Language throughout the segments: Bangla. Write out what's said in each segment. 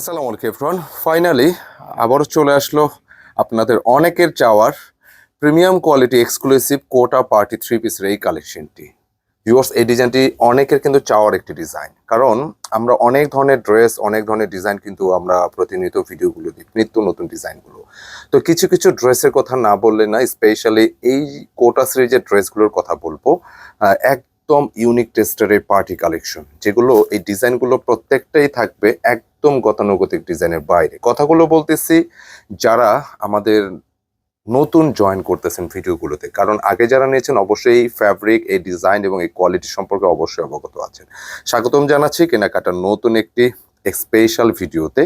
আসসালামু আলাইকুম এভরিওয়ান। ফাইনালি আবারও চলে আসলো আপনাদের অনেকের চাওয়ার premium quality exclusive Kota party three পিসের এই কালেকশনটি ভিউয়ার্স এই ডিজাইনটি অনেকের কিন্তু চাওয়ার একটি ডিজাইন কারণ আমরা অনেক ধরনের ড্রেস অনেক ধরনের ডিজাইন কিন্তু আমরা প্রতিনিয়ত ভিডিওগুলো দিই নিত্য নতুন ডিজাইনগুলো তো কিছু কিছু ড্রেসের কথা না বললে না স্পেশালি এই কোটা সিরিজের ড্রেসগুলোর কথা বলব। আহ, একদম ইউনিক টেস্টারের পার্টি কালেকশন যেগুলো এই ডিজাইনগুলো প্রত্যেকটাই থাকবে একদম গতানুগতিক ডিজাইনের বাইরে। কথাগুলো বলতেছি, যারা আমাদের নতুন জয়েন করতেছেন ভিডিওগুলোতে, কারণ আগে যারা নিয়েছেন অবশ্যই এই ফ্যাব্রিক এই ডিজাইন এবং এই কোয়ালিটি সম্পর্কে অবশ্যই অবগত আছেন। স্বাগতম জানাচ্ছি কেনাকাটার নতুন একটি স্পেশাল ভিডিওতে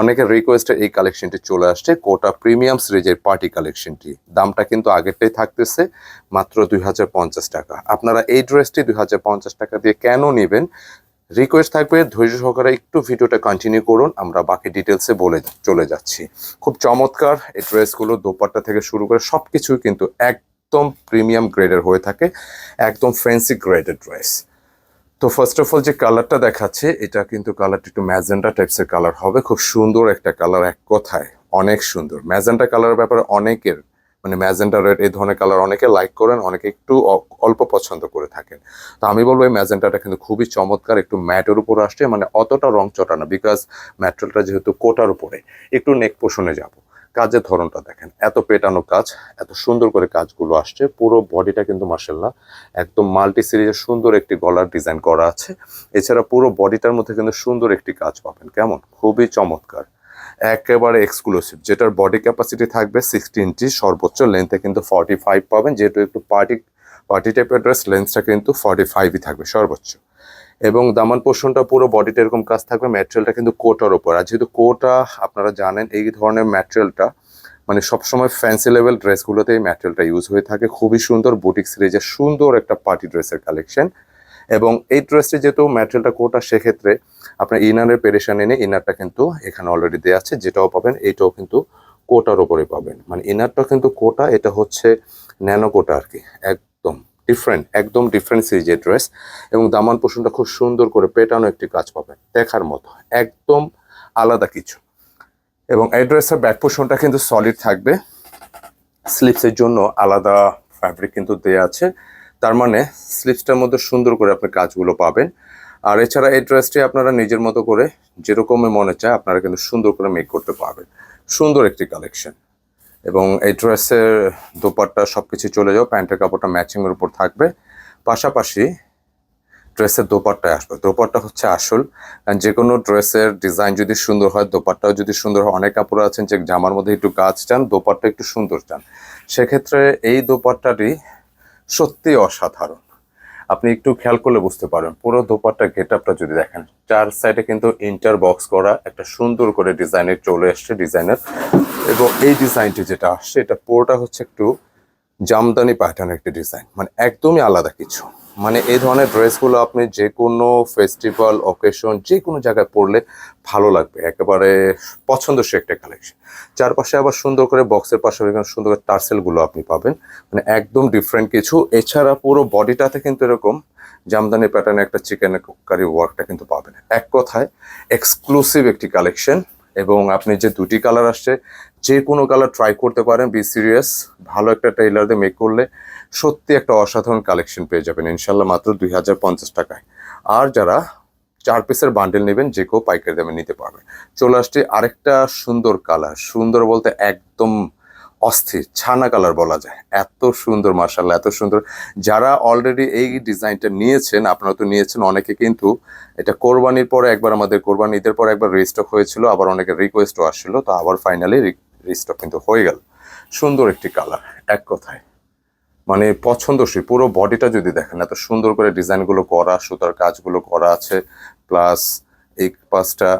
অনেকের রিকোয়েস্টে এই কালেকশনটি চলে আসছে কোটা প্রিমিয়াম সিরিজের পার্টি কালেকশনটি দামটা কিন্তু আগেরটাই থাকতেছে, মাত্র দুই হাজার পঞ্চাশ টাকা। আপনারা এই ড্রেসটি দুই হাজার পঞ্চাশ টাকা দিয়ে কেন নেবেন? রিকোয়েস্ট থাকবে, ধৈর্য সহকারে একটু ভিডিওটা কন্টিনিউ করুন, আমরা বাকি ডিটেলসে বলে চলে যাচ্ছি। খুব চমৎকার এই ড্রেসগুলো দোপাট্টা থেকে শুরু করে সব কিছুই কিন্তু একদম প্রিমিয়াম গ্রেডের হয়ে থাকে, একদম ফ্যান্সি গ্রেডের ড্রেস তো ফার্স্ট অফ অল যে কালারটা দেখাচ্ছে, এটা কিন্তু কালারটা একটু ম্যাজেন্টা টাইপসের কালার হবে। খুব সুন্দর একটা কালার এক কথায়, অনেক সুন্দর। ম্যাজেন্টা কালারের ব্যাপারে অনেকের মানে ম্যাজেন্টা রেড এই ধরনের কালার অনেকে লাইক করেন, অনেকে একটু অল্প পছন্দ করে থাকেন। তো আমি বলব এই ম্যাজেন্টাটা কিন্তু খুবই চমৎকার, একটু ম্যাটের উপর আসছে মানে অতটা রং চটা না বিকজ ম্যাটেরিয়ালটা যেহেতু কোটার উপরে, একটু নেক পোষণে যাব। কাজের ধরনটা দেখেন। এত পেটানো কাজ, এত সুন্দর করে কাজগুলো আসছে। পুরো বডিটা কিন্তু মার্শাল্লাহ একদম মাল্টি সিরিজের সুন্দর একটি গলার ডিজাইন করা আছে। এছাড়া পুরো বডিটার মধ্যে কিন্তু সুন্দর একটি কাজ পাবেন। কেমন? খুবই চমৎকার। একেবারে এক্সক্লুসিভ যেটার বডি ক্যাপাসিটি থাকবে সিক্সটি ইঞ্চি সর্বোচ্চ লেন্থে কিন্তু ফর্টি ফাইভ পাবেন। যেহেতু একটু পার্টি পার্টি টাইপের ড্রেস লেন্থটা কিন্তু ফর্টি ফাইভই থাকবে সর্বোচ্চ। এবং দামান পোর্শনটা পুরো বডিটা এরকম কাজ থাকবে ম্যাটেরিয়ালটা কিন্তু কোটার ওপর আর যেহেতু কোটা আপনারা জানেন, এই ধরনের ম্যাটেরিয়ালটা মানে সবসময় ফ্যান্সি লেভেল ড্রেসগুলোতে এই ম্যাটেরিয়ালটা ইউজ হয়ে থাকে। খুবই সুন্দর বুটিক সিরিজের সুন্দর একটা পার্টি ড্রেসের কালেকশন এবং এই ড্রেসটি যেহেতু ম্যাটেরিয়ালটা কোটা সেক্ষেত্রে আপনার ইনারের পেরেশান এনে ইনারটা কিন্তু এখানে অলরেডি দেওয়া আছে, যেটাও পাবেন, এইটাও কিন্তু কোটার ওপরে পাবেন। মানে ইনারটা কিন্তু কোটা এটা হচ্ছে ন্যানো কোটা আর কি। একদম ডিফারেন্ট একদম ডিফারেন্ট সিরিজের ড্রেস এবং দামান পোষণটা খুব সুন্দর করে পেটানো একটি কাজ পাবেন। দেখার মতো, একদম আলাদা কিছু। এবং এই ড্রেসের ব্যাক পোষণটা কিন্তু সলিড থাকবে। স্লিপসের জন্য আলাদা ফ্যাব্রিক কিন্তু দেয়া আছে। তার মানে স্লিপসটার মধ্যে সুন্দর করে আপনি কাজগুলো পাবেন। আর এছাড়া এই ড্রেসটি আপনারা নিজের মতো করে যেরকমই মনে চায় আপনারা কিন্তু সুন্দর করে মেক করতে পারবেন। সুন্দর একটি কালেকশন এবং এই ড্রেসের দোপাট্টা সব কিছু চলে যাও প্যান্টের কাপড়টা ম্যাচিংয়ের উপর থাকবে। পাশাপাশি ড্রেসের দোপাট্টায় আসবে। দোপাট্টা হচ্ছে আসল। কারণ যে কোনো ড্রেসের ডিজাইন যদি সুন্দর হয়, দোপাট্টাও যদি সুন্দর হয়, অনেক কাপড় আছেন যে জামার মধ্যে একটু গাছ চান দোপাট্টা একটু সুন্দর চান সেক্ষেত্রে এই দোপাট্টাটি সত্যি অসাধারণ। আপনি একটু খেয়াল করলে বুঝতে পারেন পুরো দোপাট্টা গেট আপটা যদি দেখেন, চার সাইডে কিন্তু ইন্টার বক্স করা একটা সুন্দর করে ডিজাইনের চলে আসছে ডিজাইনের। এবং এই ডিজাইনটি যেটা আসছে, এটা পুরোটা হচ্ছে একটু জামদানি প্যাটার্নের একটি ডিজাইন। মানে একদমই আলাদা কিছু। মানে এই ধরনের ড্রেসগুলো আপনি যে কোনো ফেস্টিভ্যাল অকেশন যে কোনো জায়গায় পরলে ভালো লাগবে, একেবারে পছন্দসই একটা কালেকশন চারপাশে আবার সুন্দর করে বক্সের পাশে সুন্দর করে টার্সেলগুলো আপনি পাবেন মানে একদম ডিফারেন্ট কিছু। এছাড়া পুরো বডিটাতে কিন্তু এরকম জামদানি প্যাটার্নের একটা চিকেন কারি ওয়ার্কটা কিন্তু পাবেন। এক কথায় এক্সক্লুসিভ একটি কালেকশন এবং আপনি যে দুটি কালার আসছে যে কোনো কালার ট্রাই করতে পারেন বি সিরিয়াস ভালো একটা টেইলার দিয়ে মেক করলে সত্যি একটা অসাধারণ কালেকশন পেয়ে যাবেন, ইনশাল্লাহ মাত্র দুই হাজার পঞ্চাশ টাকায়। আর যারা চার পিসের বান্ডেল নেবেন, যে কেউ পাইকারি দামে নিতে পারবেন চলে আসছে আরেকটা সুন্দর কালার সুন্দর বলতে একদম অস্থির, ছানা কালার বলা যায়। এত সুন্দর মার্শাল্লাহ এত সুন্দর। যারা অলরেডি এই ডিজাইনটা নিয়েছেন, আপনারা তো নিয়েছেন অনেকে কিন্তু এটা কোরবানির পরে একবার আমাদের কোরবানি ঈদের পরে একবার রিস্টক হয়েছিল, আবার অনেকের রিকোয়েস্টও আসছিল, তো আবার ফাইনালি রিস্টক কিন্তু হয়ে গেল। সুন্দর একটি কালার এক কথায়। মানে পছন্দসই, পুরো বডিটা যদি দেখেন, এত সুন্দর করে ডিজাইনগুলো করা, সুতার কাজগুলো করা আছে প্লাস এই পাশটা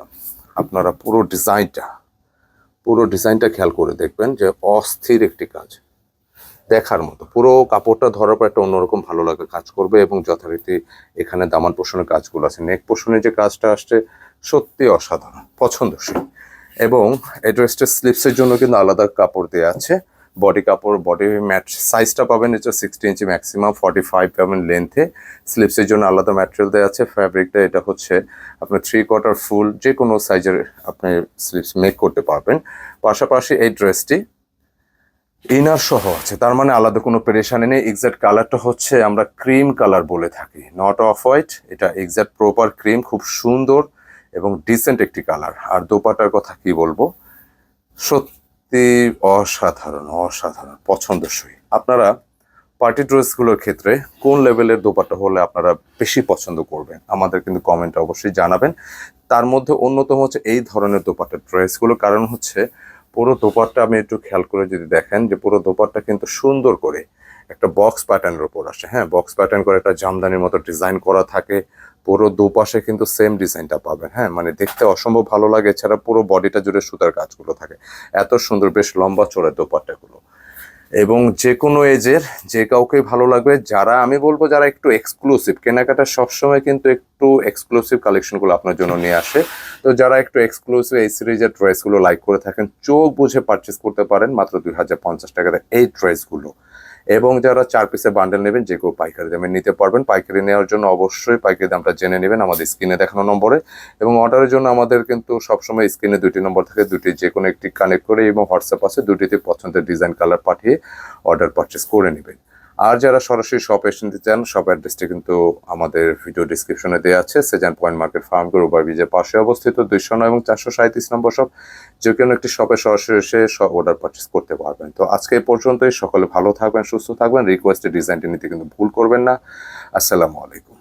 আপনারা পুরো ডিজাইনটা পুরো ডিজাইনটা খেয়াল করে দেখবেন যে অস্থির একটি কাজ। দেখার মতো, পুরো কাপড়টা ধরার পর একটা অন্যরকম ভালো লাগে কাজ করবে এবং যথারীতি এখানে দামান পোষণের কাজগুলো আছে। নেক পোষণের যে কাজটা আসছে সত্যি অসাধারণ, পছন্দসই। এবং এই ড্রেসটা স্লিপসের জন্য কিন্তু আলাদা কাপড় দেওয়া আছে। বডি কাপড় বডি ম্যাট সাইজটা পাবেন এটা sixty inch maximum forty five পাবেন লেন্থে স্লিপসের জন্য আলাদা ম্যাটেরিয়াল দেওয়া আছে। ফ্যাব্রিকটা এটা হচ্ছে আপনার থ্রি কোয়ার্টার ফুল যে কোনো সাইজের আপনি স্লিপস মেক করতে পারবেন। পাশাপাশি এই ড্রেসটি ইনার সহ আছে, তার মানে আলাদা কোনো পেরেশানি নেই। এক্সাক্ট কালারটা হচ্ছে আমরা ক্রিম কালার বলে থাকি নট অফ হোয়াইট এটা এক্সাক্ট প্রপার ক্রিম খুব সুন্দর। এবং ডিসেন্ট একটি কালার আর দোপাটার কথা কি বলব? সত্যি অসাধারণ অসাধারণ, পছন্দসই। আপনারা পার্টি ড্রেসগুলোর ক্ষেত্রে কোন লেভেলের দোপাট্টা হলে আপনারা বেশি পছন্দ করবেন, আমাদের কিন্তু কমেন্টে অবশ্যই জানাবেন। তার মধ্যে অন্যতম হচ্ছে এই ধরনের দোপাট্টা ড্রেসগুলো কারণ হচ্ছে পুরো দোপাট্টা আপনি একটু খেয়াল করে যদি দেখেন যে পুরো দোপাট্টা কিন্তু সুন্দর করে একটা বক্স প্যাটার্নের উপর আসে। হ্যাঁ বক্স প্যাটার্ন করে একটা জামদানির মতো ডিজাইন করা থাকে, পুরো দুপাশে কিন্তু সেম ডিজাইনটা পাবেন। হ্যাঁ মানে দেখতে অসম্ভব ভালো লাগে, এছাড়া পুরো বডিটা জুড়ে সুতার কাজগুলো থাকে। এত সুন্দর, বেশ লম্বা চড়ে দোপাট্টাগুলো। এবং যে কোনো এজের, যে কাউকে ভালো লাগবে, যারা, আমি বলব যারা একটু এক্সক্লুসিভ কেনাকাটা সবসময় কিন্তু একটু এক্সক্লুসিভ কালেকশনগুলো আপনার জন্য নিয়ে আসে। তো যারা একটু এক্সক্লুসিভ এই সিরিজের ড্রেসগুলো লাইক করে থাকেন, চোখ বুঝে পারচেস করতে পারেন মাত্র দুই হাজার পঞ্চাশ টাকাতে এই ড্রেসগুলো এবং যারা চার পিসের বান্ডেল নেবেন, যে কেউ পাইকারি দামে নিতে পারবেন। পাইকারি নেওয়ার জন্য অবশ্যই পাইকারি দামটা জেনে নেবেন আমাদের স্ক্রিনে দেখানো নম্বরে। এবং অর্ডারের জন্য আমাদের কিন্তু সবসময় স্ক্রিনে দুটি নম্বর থাকে দুটি যে কোনো একটি কানেক্ট করে এবং হোয়াটসঅ্যাপ আছে দুটিতে পছন্দের ডিজাইন কালার পাঠিয়ে অর্ডার পারচেস করে নেবেন। আর যারা সরাসরি শপ এসে নিতে চান শপ অ্যাড্রেসটি কিন্তু আমাদের ভিডিও ডিসক্রিপশনে দেওয়া আছে। সেজান পয়েন্ট মার্কেট ফার্ম করে ওভার ব্রিজের পাশে অবস্থিত দুইশো নয় এবং চারশো সাঁত্রিশ নম্বর শপ যে কোনো একটি শপে সরাসরি এসে অর্ডার পারচেস করতে পারবেন। তো আজকে এই পর্যন্তই। সকলে ভালো থাকবেন, সুস্থ থাকবেন। রিকোয়েস্টের ডিজাইনটি নিতে কিন্তু ভুল করবেন না। আসসালামু আলাইকুম।